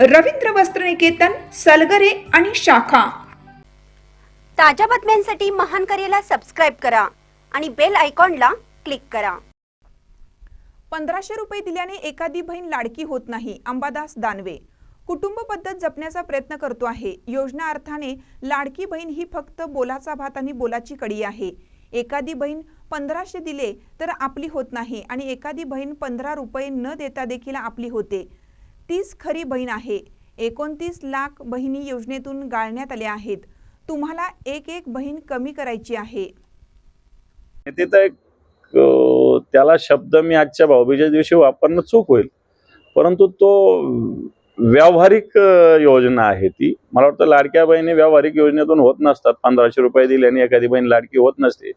रवींद्र वस्त्रनिकेतन सलगरे आणि शाखा. ताज्या बातम्यांसाठी महान करेला सबस्क्राईब करा आणि बेल आयकॉनला क्लिक करा. पंधराशे रुपये दिल्याने एखादी बहीण लाडकी होत नाही अंबादास दानवे. कुटुंब पद्धत जपण्याचा प्रयत्न करतो आहे. योजना अर्थाने लाडकी बहीण ही फक्त बोलाचा भात आणि बोलाची कडी आहे. एखादी बहीण पंधराशे दिले तर आपली होत नाही आणि एखादी बहीण पंधरा रुपये न देता देखील आपली होते. तीच खरी बहीण आहे. एकोणतीस लाख बहिणी योजनेतून गाळण्यात आल्या आहेत. तुम्हाला एक एक बहीण कमी करायची आहे. तिथं एक त्याला शब्द मी आजच्या भाऊबीजेच्या दिवशी वापरणं चूक होईल. परंतु तो व्यावहारिक योजना आहे ती. मला वाटतं लाडक्या बहिणी व्यावहारिक योजनेतून होत नसतात. पंधराशे रुपये दिल्याने एखादी बहीण लाडकी होत नसते.